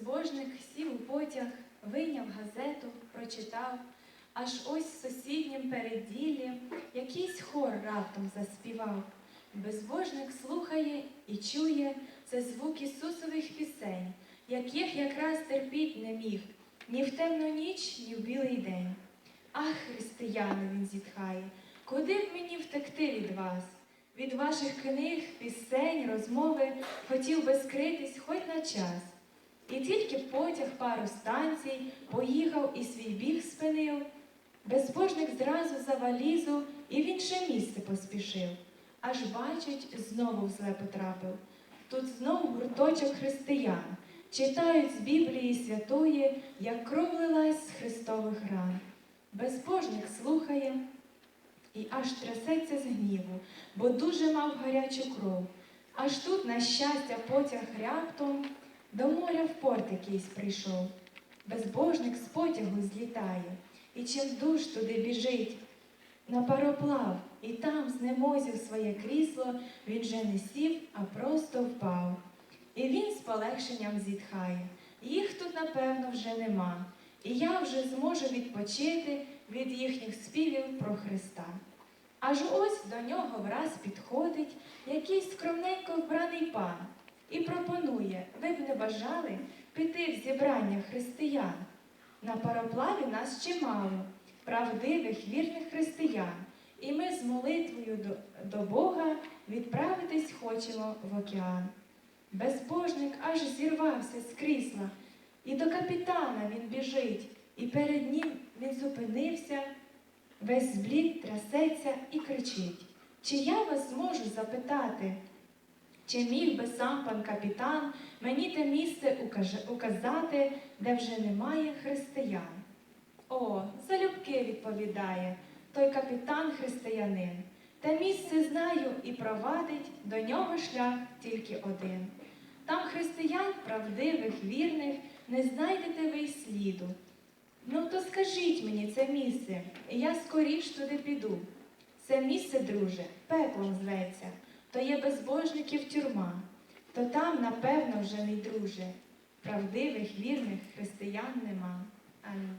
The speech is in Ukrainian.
Безбожник сів у потяг, вийняв газету, прочитав. Аж ось в сусіднім передділлі якийсь хор раптом заспівав. Безбожник слухає і чує це звук Ісусових пісень, яких якраз терпіть не міг ні в темну ніч, ні в білий день. Ах, християни, він зітхає, куди б мені втекти від вас? Від ваших книг, пісень, розмови хотів би скритись хоч на час. І тільки потяг пару станцій поїхав і свій біг спинив. Безбожник зразу за валізу і в інше місце поспішив. Аж бачить, знову в зле потрапив. Тут знов гурточок християн. Читають з Біблії святої, як кров лилась з Христових ран. Безбожник слухає і аж трясеться з гніву, бо дуже мав гарячу кров. Аж тут, на щастя, потяг раптом до моря в порт якийсь прийшов. Безбожник з потягу злітає, і чим душ туди біжить, на пароплав, і там знемозив своє крісло, він же не сів, а просто впав. І він з полегшенням зітхає. Їх тут, напевно, вже нема. І я вже зможу відпочити від їхніх співів про Христа. Аж ось до нього враз підходить якийсь скромненько вбраний пан і пропонує, ви б не бажали піти в зібрання християн. На пароплаві нас чимало, правдивих, вірних християн, і ми з молитвою до, Бога відправитись хочемо в океан. Безбожник аж зірвався з крісла, і до капітана він біжить, і перед ним він зупинився, весь зблід трясеться і кричить. Чи я вас зможу запитати, чи міг би сам пан капітан мені те місце указати, де вже немає християн? О, залюбки відповідає той капітан християнин. Те місце знаю і провадить до нього шлях тільки один. Там християн правдивих, вірних, не знайдете ви й сліду. Ну, то скажіть мені це місце, і я скоріш туди піду. Це місце, друже, пеклом зветься, то є безбожників тюрма, то там, напевно, вже, мій друже, правдивих, вірних християн нема. Амінь.